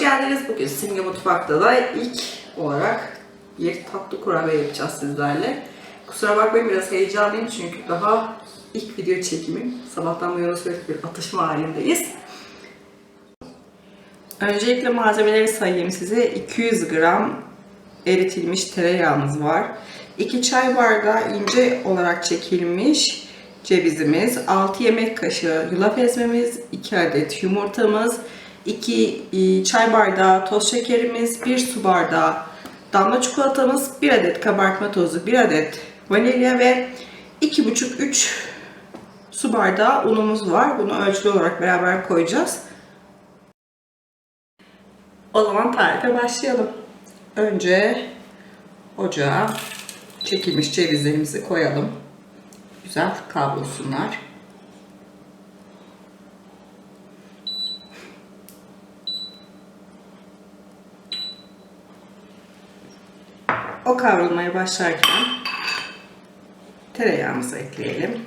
geldiniz. Bugün Simge Mutfak'ta da ilk olarak bir tatlı kurabiye yapacağız sizlerle. Kusura bakmayın biraz heyecanlıyım çünkü daha ilk video çekimim. Sabahtan bu yana bir atışma halindeyiz. Öncelikle malzemeleri sayayım size. 200 gram eritilmiş tereyağımız var. 2 çay bardağı ince olarak çekilmiş cevizimiz, 6 yemek kaşığı yulaf ezmemiz, 2 adet yumurtamız, 2 çay bardağı toz şekerimiz, 1 su bardağı damla çikolatamız, 1 adet kabartma tozu, 1 adet vanilya ve 2,5-3 su bardağı unumuz var. Bunu ölçülü olarak beraber koyacağız. O zaman tarife başlayalım. Önce ocağa çekilmiş cevizlerimizi koyalım. Güzel kavrulsunlar. O kavrulmaya başlarken tereyağımızı ekleyelim.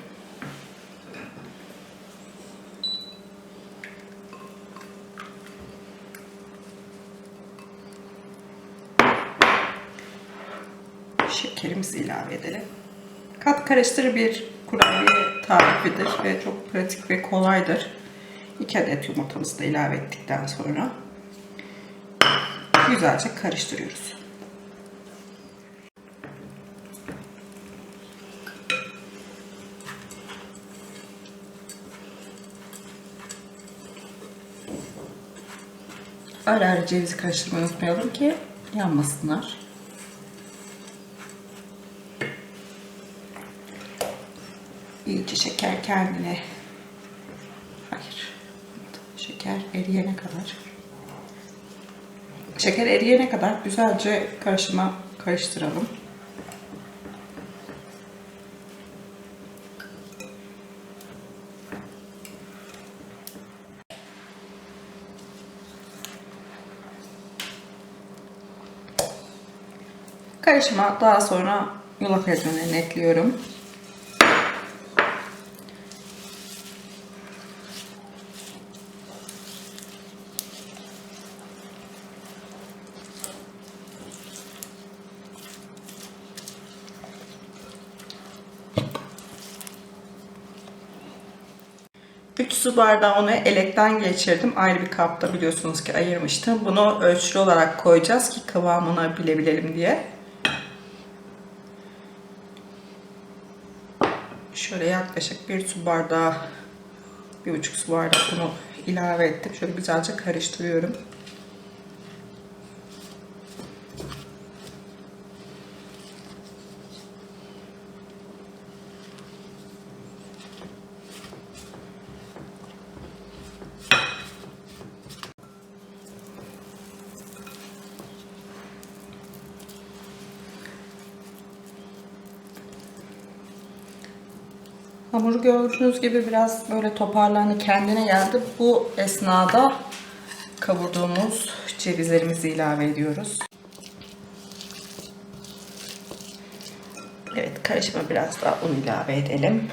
Şekerimizi ilave edelim. Kat karıştır bir kurabiye tarifidir ve çok pratik ve kolaydır. 2 adet yumurtamızı da ilave ettikten sonra güzelce karıştırıyoruz. Ara ara cevizi karıştırmayı unutmayalım ki yanmasınlar. İyice şeker kendine hayır şeker eriyene kadar şeker eriyene kadar güzelce karışıma karıştıralım. Karışıma daha sonra yulaf ezmelerini ekliyorum. Su bardağı unu elekten geçirdim. Ayrı bir kapta biliyorsunuz ki ayırmıştım. Bunu ölçülü olarak koyacağız ki kıvamını bilebilelim diye. Şöyle yaklaşık bir su bardağı, bir buçuk su bardağı unu ilave ettim. Şöyle güzelce karıştırıyorum. Hamur gördüğünüz gibi biraz böyle toparlandı, kendine geldi. Bu esnada kavurduğumuz cevizlerimizi ilave ediyoruz. Evet, karışıma biraz daha un ilave edelim.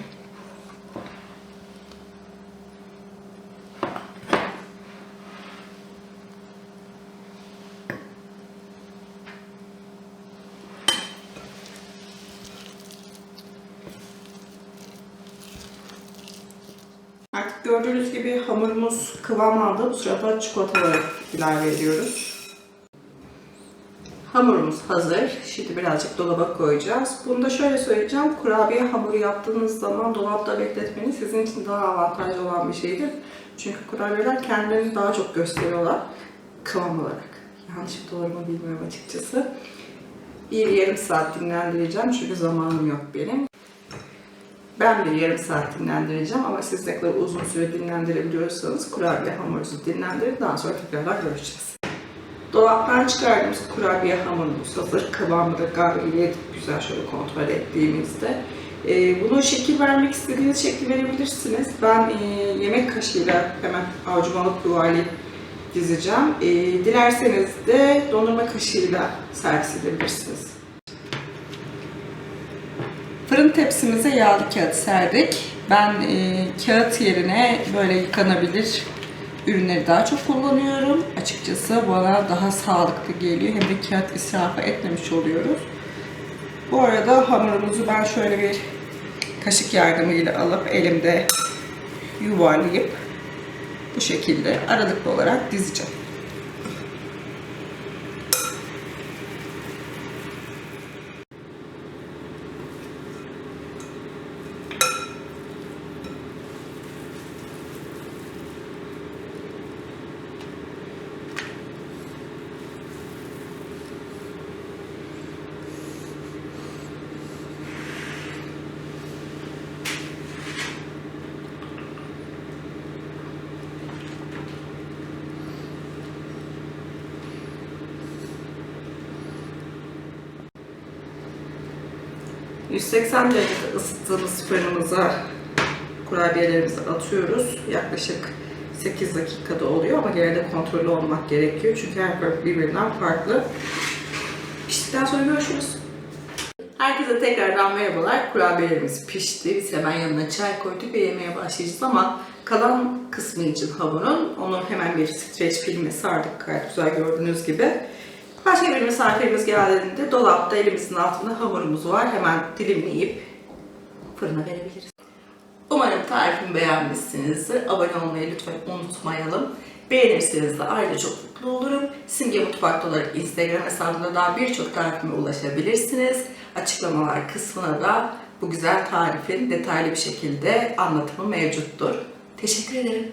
Artık gördüğünüz gibi hamurumuz kıvam aldı. Bu sırada çikolataları ilave ediyoruz. Hamurumuz hazır. Şimdi birazcık dolaba koyacağız. Bunu da şöyle söyleyeceğim. Kurabiye hamuru yaptığınız zaman dolapta bekletmeniz sizin için daha avantajlı olan bir şeydir. Çünkü kurabiyeler kendilerini daha çok gösteriyorlar kıvam olarak. Yanlış doğru mu bilmiyorum açıkçası. Bir yarım saat dinlendireceğim çünkü zamanım yok benim. Ben bir yarım saat dinlendireceğim ama siz ne uzun süre dinlendirebiliyorsanız kurabiye hamurunuzu dinlendirin. Daha sonra tekrardan görüşeceğiz. Dolaptan çıkardığımız kurabiye hamurumuz hazır. Kıvamı da gayet güzel şöyle kontrol ettiğimizde. Ee, bunu şekil vermek istediğiniz şekli verebilirsiniz. Ben e, yemek kaşığıyla hemen avucuma alıp yuvarlayıp dizeceğim. E, dilerseniz de dondurma kaşığıyla servis edebilirsiniz. Fırın tepsimize yağlı kağıt serdik. Ben e, kağıt yerine böyle yıkanabilir ürünleri daha çok kullanıyorum. Açıkçası bana daha sağlıklı geliyor. Hem de kağıt israfı etmemiş oluyoruz. Bu arada hamurumuzu ben şöyle bir kaşık yardımıyla alıp elimde yuvarlayıp bu şekilde aralıklı olarak dizeceğim. ...180 derecede ısıttığımız fırınımıza kurabiyelerimizi atıyoruz. Yaklaşık 8 dakikada oluyor ama gene de kontrollü olmak gerekiyor. Çünkü her fırın birbirinden farklı. Piştikten sonra görüşürüz. Herkese tekrardan merhabalar. Kurabiyelerimiz pişti. Biz hemen yanına çay koyduk ve yemeye başlayacağız ama kalan kısmı için hamurun onu hemen bir streç filme sardık gayet güzel gördüğünüz gibi. Başka bir misafirimiz geldiğinde dolapta elimizin altında hamurumuz var. Hemen dilimleyip fırına verebiliriz. Umarım tarifimi beğenmişsinizdir. Abone olmayı lütfen unutmayalım. Beğenirseniz de ayrıca çok mutlu olurum. Simge Mutfak'ta olarak Instagram hesabında daha birçok tarifime ulaşabilirsiniz. Açıklamalar kısmına da bu güzel tarifin detaylı bir şekilde anlatımı mevcuttur. Teşekkür ederim.